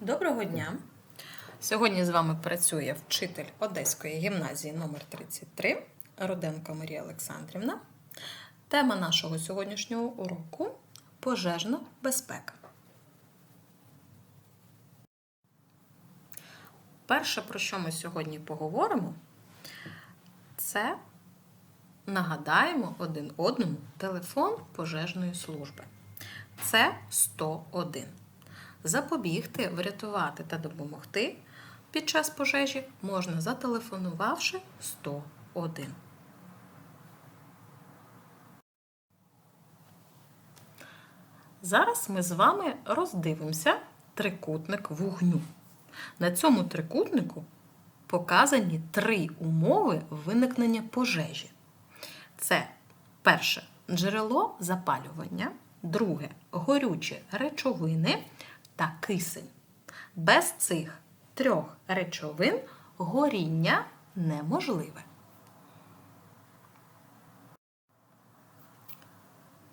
Доброго дня! Сьогодні з вами працює вчитель Одеської гімназії номер 33 Руденко Марія Олександрівна. Тема нашого сьогоднішнього уроку пожежна безпека. Перше, про що ми сьогодні поговоримо, це нагадаємо один одному телефон пожежної служби. Це 101. Запобігти, врятувати та допомогти під час пожежі можна зателефонувавши 101. Зараз ми з вами роздивимося трикутник вогню. На цьому трикутнику показані три умови виникнення пожежі. Це перше джерело запалювання, друге горючі речовини та кисень. Без цих трьох речовин горіння неможливе.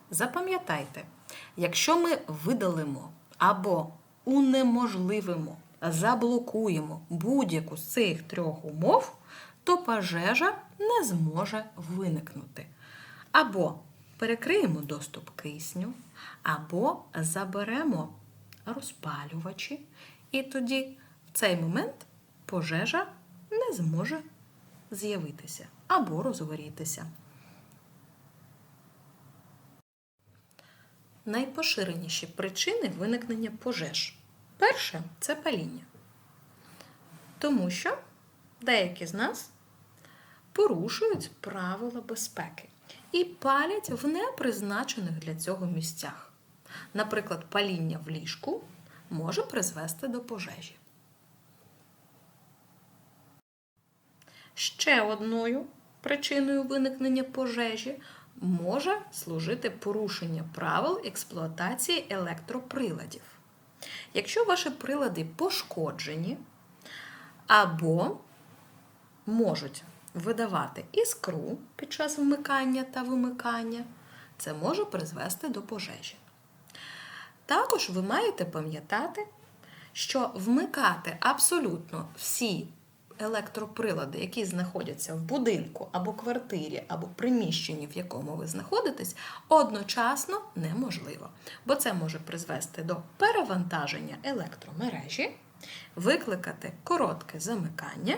Запам'ятайте, якщо ми видалимо або унеможливимо, заблокуємо будь-яку з цих трьох умов, то пожежа не зможе виникнути. Або перекриємо доступ кисню, або заберемо розпалювачі, і тоді в цей момент пожежа не зможе з'явитися або розгорітися. Найпоширеніші причини виникнення пожеж. Перше це паління. Тому що деякі з нас порушують правила безпеки і палять в непризначених для цього місцях. Наприклад, паління в ліжку може призвести до пожежі. Ще одною причиною виникнення пожежі може служити порушення правил експлуатації електроприладів. Якщо ваші прилади пошкоджені або можуть видавати іскру під час вмикання та вимикання, це може призвести до пожежі. Також ви маєте пам'ятати, що вмикати абсолютно всі електроприлади, які знаходяться в будинку або квартирі, або приміщенні, в якому ви знаходитесь, одночасно неможливо, бо це може призвести до перевантаження електромережі, викликати коротке замикання,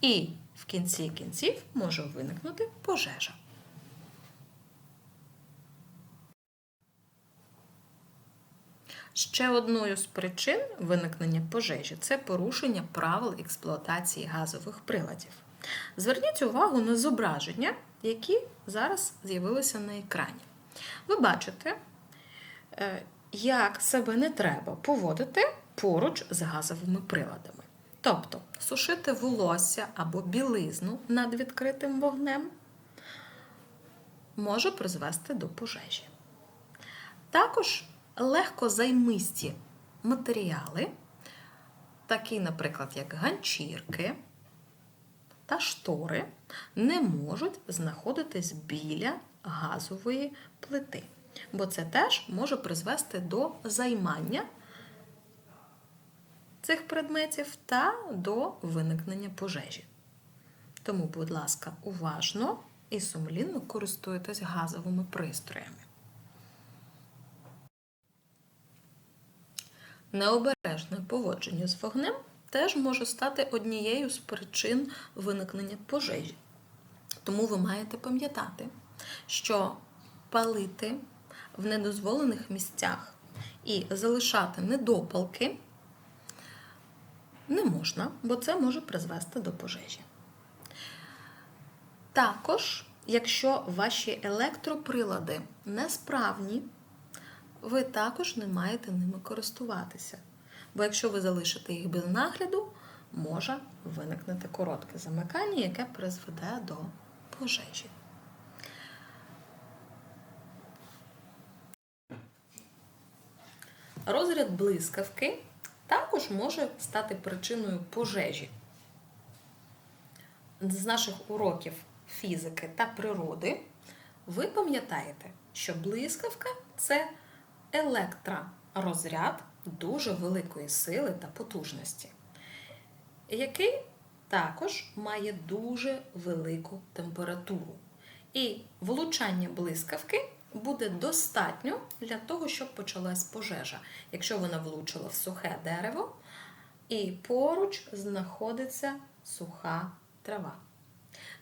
і в кінці кінців може виникнути пожежа. Ще одною з причин виникнення пожежі це порушення правил експлуатації газових приладів. Зверніть увагу на зображення, які зараз з'явилися на екрані. Ви бачите, е, як себе не треба поводити поруч з газовими приладами. Тобто сушити волосся або білизну над відкритим вогнем може призвести до пожежі. Також легкозаймисті матеріали, такі, наприклад, як ганчірки та штори, не можуть знаходитись біля газової плити, бо це теж може призвести до займання цих предметів та до виникнення пожежі. Тому, будь ласка, уважно і сумлінно користуйтесь газовими пристроями. Необережне поводження з вогнем теж може стати однією з причин виникнення пожежі. Тому ви маєте пам'ятати, що палити в недозволених місцях і залишати недопалки не можна, бо це може призвести до пожежі. Також, якщо ваші електроприлади несправні, ви також не маєте ними користуватися. Бо якщо ви залишите їх без нагляду, може виникнути коротке замикання, яке призведе до пожежі. Розряд блискавки також може стати причиною пожежі. З наших уроків фізики та природи ви пам'ятаєте, що блискавка це електророзряд, дуже великої сили та потужності, який також має дуже велику температуру. І влучання блискавки буде достатньо для того, щоб почалась пожежа. Якщо вона влучила в сухе дерево, і поруч знаходиться суха трава.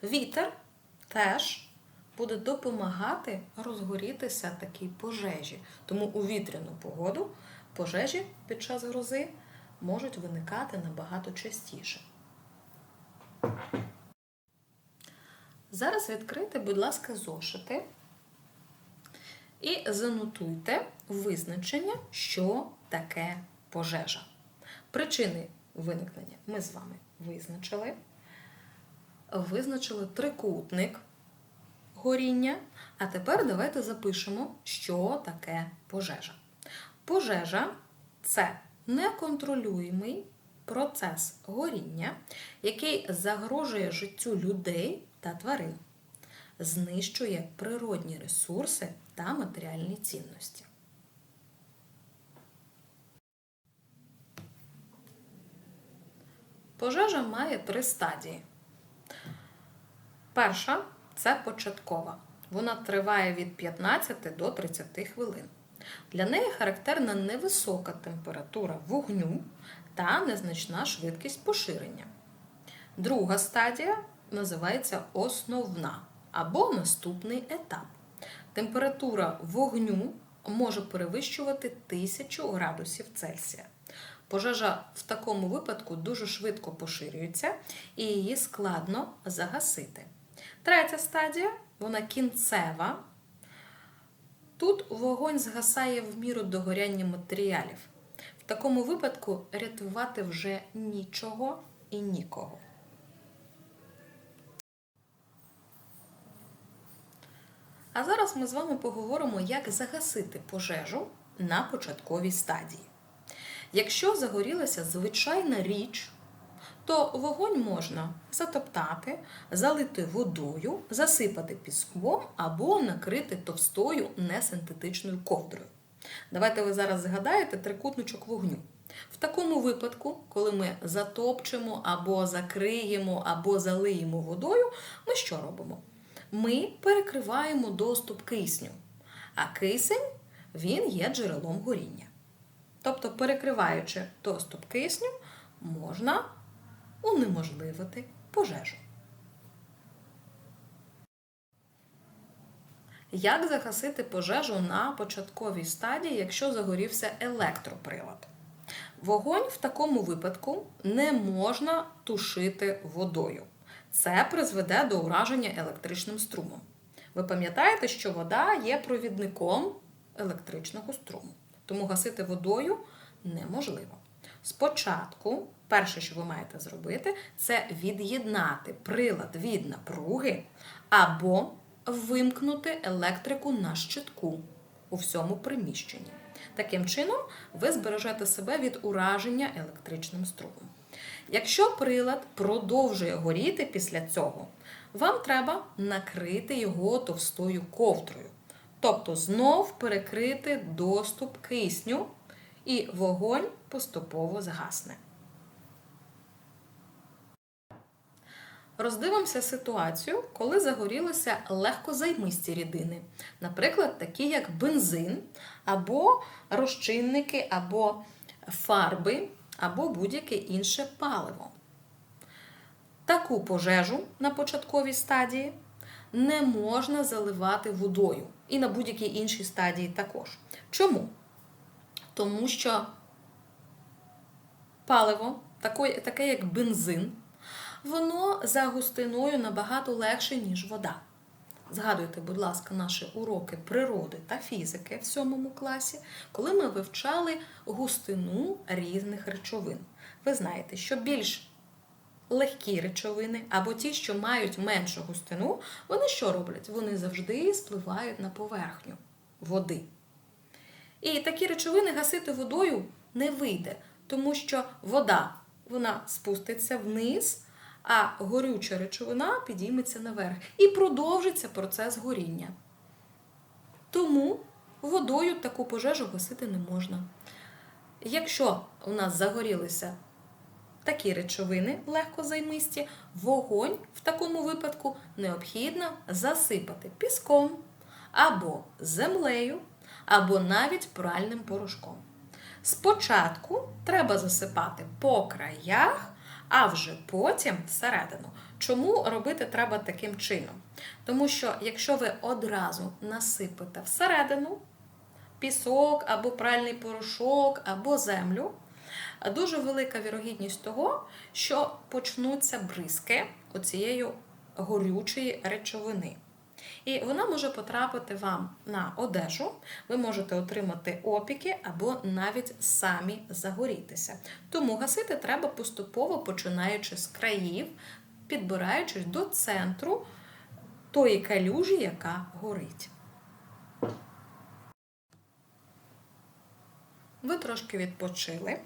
Вітер теж буде допомагати розгорітися такій пожежі. Тому у вітряну погоду пожежі під час грози можуть виникати набагато частіше. Зараз відкрийте, будь ласка, зошити і занотуйте визначення, що таке пожежа. Причини виникнення ми з вами визначили. Визначили трикутник горіння. А тепер давайте запишемо, що таке пожежа. Пожежа це неконтролюємий процес горіння, який загрожує життю людей та тварин, знищує природні ресурси та матеріальні цінності. Пожежа має три стадії. Перша це початкова. Вона триває від 15 до 30 хвилин. Для неї характерна невисока температура вогню та незначна швидкість поширення. Друга стадія називається основна або наступний етап. Температура вогню може перевищувати 1000 градусів Цельсія. Пожежа в такому випадку дуже швидко поширюється і її складно загасити. Третя стадія вона кінцева. Тут вогонь згасає в міру догоряння матеріалів. В такому випадку рятувати вже нічого і нікого. А зараз ми з вами поговоримо, як загасити пожежу на початковій стадії. Якщо загорілася звичайна річ, то вогонь можна затоптати, залити водою, засипати піском або накрити товстою несинтетичною ковдрою. Давайте ви зараз згадаєте трикутничок вогню. В такому випадку, коли ми затопчемо або закриємо, або залиємо водою, ми що робимо? Ми перекриваємо доступ кисню, а кисень він є джерелом горіння. Тобто, перекриваючи доступ кисню, можна унеможливити пожежу. Як загасити пожежу на початковій стадії, якщо загорівся електроприлад? Вогонь в такому випадку не можна тушити водою. Це призведе до ураження електричним струмом. Ви пам'ятаєте, що вода є провідником електричного струму, тому гасити водою неможливо. Спочатку, перше, що ви маєте зробити, це від'єднати прилад від напруги або вимкнути електрику на щитку у всьому приміщенні. Таким чином, ви збережете себе від ураження електричним струмом. Якщо прилад продовжує горіти після цього, вам треба накрити його товстою ковдрою. Тобто знов перекрити доступ кисню, і вогонь поступово згасне. Роздивимося ситуацію, коли загорілися легкозаймисті рідини, наприклад, такі як бензин, або розчинники, або фарби, або будь-яке інше паливо. Таку пожежу на початковій стадії не можна заливати водою. І на будь-якій іншій стадії також. Чому? Тому що паливо, таке як бензин, воно за густиною набагато легше, ніж вода. Згадуйте, будь ласка, наші уроки природи та фізики в сьомому класі, коли ми вивчали густину різних речовин. Ви знаєте, що більш легкі речовини або ті, що мають меншу густину, вони що роблять? Вони завжди спливають на поверхню води. І такі речовини гасити водою не вийде, тому що вода вона спуститься вниз, а горюча речовина підійметься наверх і продовжиться процес горіння. Тому водою таку пожежу гасити не можна. Якщо у нас загорілися такі речовини легкозаймисті, вогонь в такому випадку необхідно засипати піском або землею, або навіть пральним порошком. Спочатку треба засипати по краях, а вже потім всередину. Чому робити треба таким чином? Тому що якщо ви одразу насипите всередину пісок або пральний порошок, або землю, дуже велика вірогідність того, що почнуться бризки оцієї горючої речовини. І вона може потрапити вам на одежу, ви можете отримати опіки або навіть самі загорітися. Тому гасити треба поступово починаючи з країв, підбираючись до центру тої калюжі, яка горить. Ви трошки відпочили.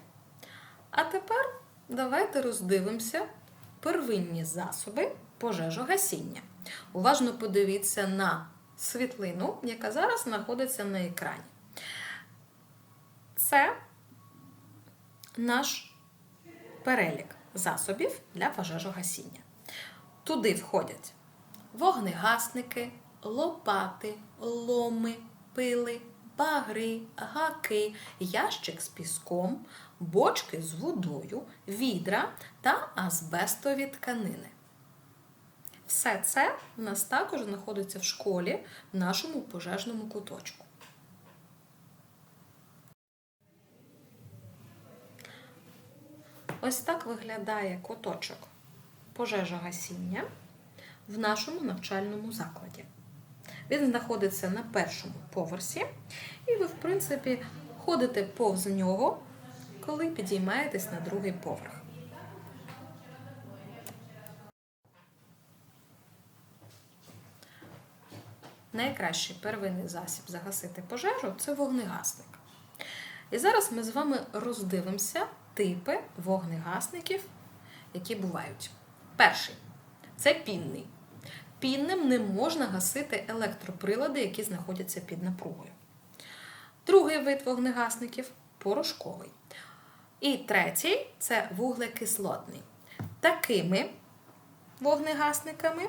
А тепер давайте роздивимося первинні засоби пожежогасіння. Уважно подивіться на світлину, яка зараз знаходиться на екрані. Це наш перелік засобів для пожежогасіння. Туди входять вогнегасники, лопати, ломи, пили, багри, гаки, ящик з піском, бочки з водою, відра та азбестові тканини. Все це у нас також знаходиться в школі в нашому пожежному куточку. Ось так виглядає куточок пожежогасіння в нашому навчальному закладі. Він знаходиться на першому поверсі, і ви, в принципі, ходите повз нього, коли підіймаєтесь на другий поверх. Найкращий первинний засіб загасити пожежу це вогнегасник. І зараз ми з вами роздивимося типи вогнегасників, які бувають. Перший це пінний. Пінним не можна гасити електроприлади, які знаходяться під напругою. Другий вид вогнегасників порошковий. І третій це вуглекислотний. Такими вогнегасниками,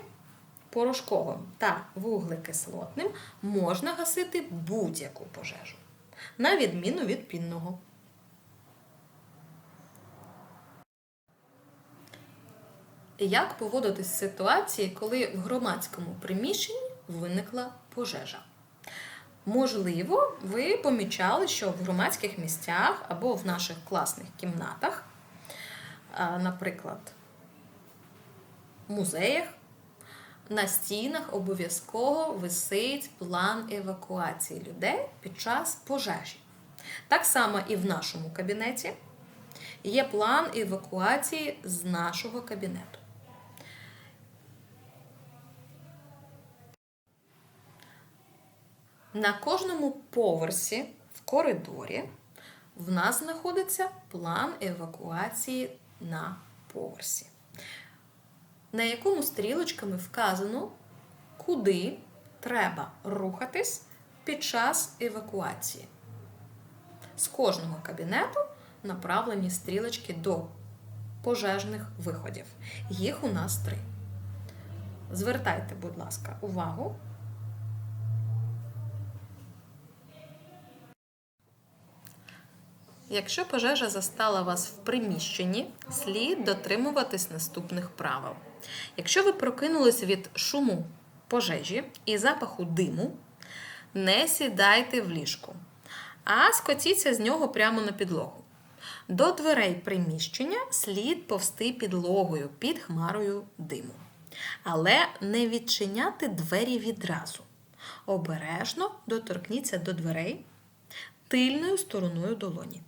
порошковим та вуглекислотним, можна гасити будь-яку пожежу, на відміну від пінного. Як поводитись в ситуації, коли в громадському приміщенні виникла пожежа? Можливо, ви помічали, що в громадських місцях або в наших класних кімнатах, наприклад, музеях, на стінах обов'язково висить план евакуації людей під час пожежі. Так само і в нашому кабінеті є план евакуації з нашого кабінету. На кожному поверсі в коридорі в нас знаходиться план евакуації на поверсі, на якому стрілочками вказано, куди треба рухатись під час евакуації. З кожного кабінету направлені стрілочки до пожежних виходів. Їх у нас три. Звертайте, будь ласка, увагу. Якщо пожежа застала вас в приміщенні, слід дотримуватись наступних правил. Якщо ви прокинулись від шуму пожежі і запаху диму, не сідайте в ліжку, а скотіться з нього прямо на підлогу. До дверей приміщення слід повсти підлогою під хмарою диму. Але не відчиняти двері відразу. Обережно доторкніться до дверей тильною стороною долоні.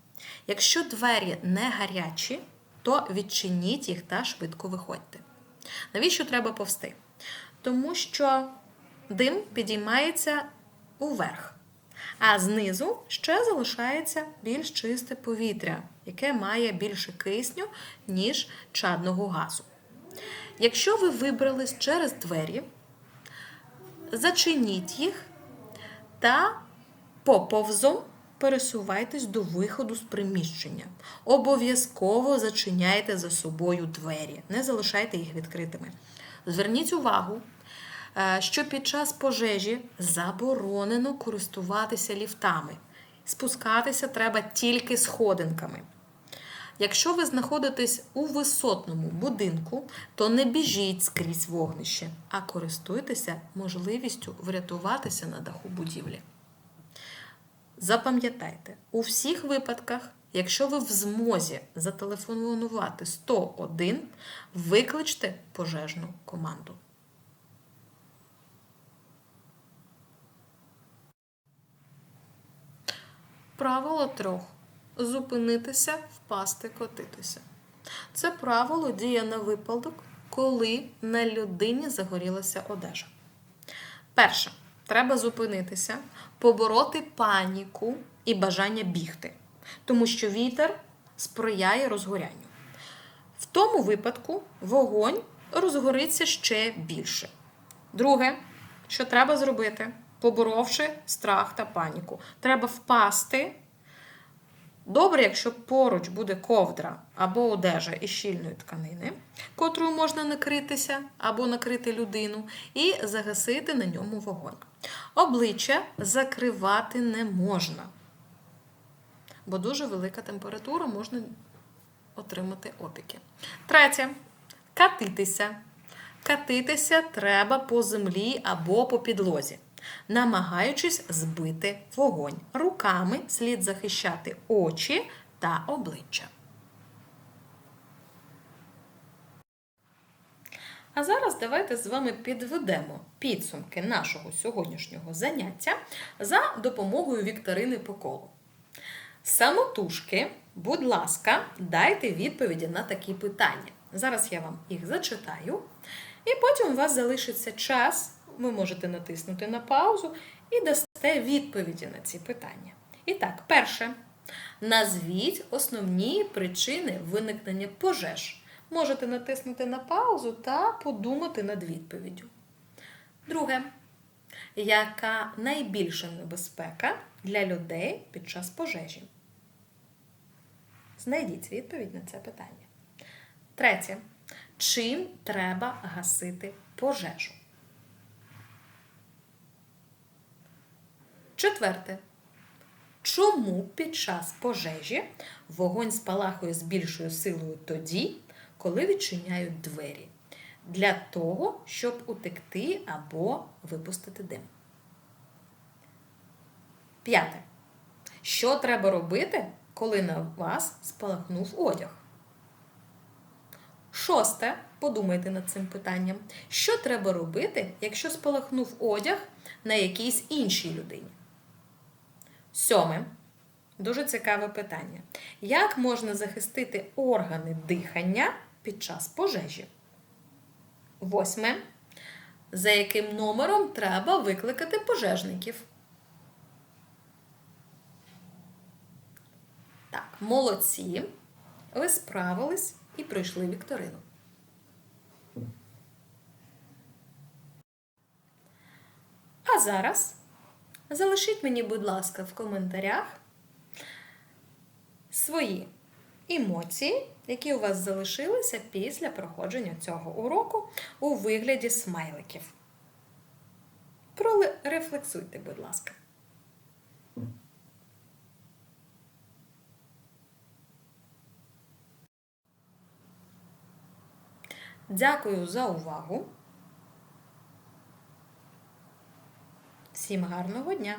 Якщо двері не гарячі, то відчиніть їх та швидко виходьте. Навіщо треба повсти? Тому що дим підіймається уверх, а знизу ще залишається більш чисте повітря, яке має більше кисню, ніж чадного газу. Якщо ви вибрались через двері, зачиніть їх та поповзом пересувайтесь до виходу з приміщення. Обов'язково зачиняйте за собою двері, не залишайте їх відкритими. Зверніть увагу, е, що під час пожежі заборонено користуватися ліфтами. Спускатися треба тільки сходинками. Якщо ви знаходитесь у висотному будинку, то не біжіть скрізь вогнище, а користуйтеся можливістю врятуватися на даху будівлі. Запам'ятайте, у всіх випадках, якщо ви в змозі зателефонувати 101, викличте пожежну команду. Правило трьох. Зупинитися, впасти, котитися. Це правило діє на випадок, коли на людині загорілася одежа. Перше, треба зупинитися, побороти паніку і бажання бігти, тому що вітер сприяє розгорянню. В тому випадку вогонь розгориться ще більше. Друге, що треба зробити, поборовши страх та паніку, треба впасти. Добре, якщо поруч буде ковдра або одежа із щільної тканини, котрою можна накритися або накрити людину, і загасити на ньому вогонь. Обличчя закривати не можна, бо дуже велика температура можна отримати опіки. Третє катитися. Катитися треба по землі або по підлозі, намагаючись збити вогонь. Руками слід захищати очі та обличчя. А зараз давайте з вами підведемо підсумки нашого сьогоднішнього заняття за допомогою вікторини по колу. Самотужки, будь ласка, дайте відповіді на такі питання. Зараз я вам їх зачитаю, і потім у вас залишиться час. Ви можете натиснути на паузу і дасте відповіді на ці питання. І так, перше. Назвіть основні причини виникнення пожеж. Можете натиснути на паузу та подумати над відповіддю. Друге. Яка найбільша небезпека для людей під час пожежі? Знайдіть відповідь на це питання. Третє. Чим треба гасити пожежу? Четверте. Чому під час пожежі вогонь спалахує з більшою силою тоді, коли відчиняють двері? Для того, щоб утекти або випустити дим. П'яте. Що треба робити, коли на вас спалахнув одяг? Шосте. Подумайте над цим питанням. Що треба робити, якщо спалахнув одяг на якійсь іншій людині? Сьоме. Дуже цікаве питання. Як можна захистити органи дихання під час пожежі? Восьме. За яким номером треба викликати пожежників? Так, молодці. Ви справились і пройшли вікторину. А зараз залишіть мені, будь ласка, в коментарях свої емоції, які у вас залишилися після проходження цього уроку у вигляді смайликів. Прорефлексуйте, будь ласка. Дякую за увагу. Всім гарного дня!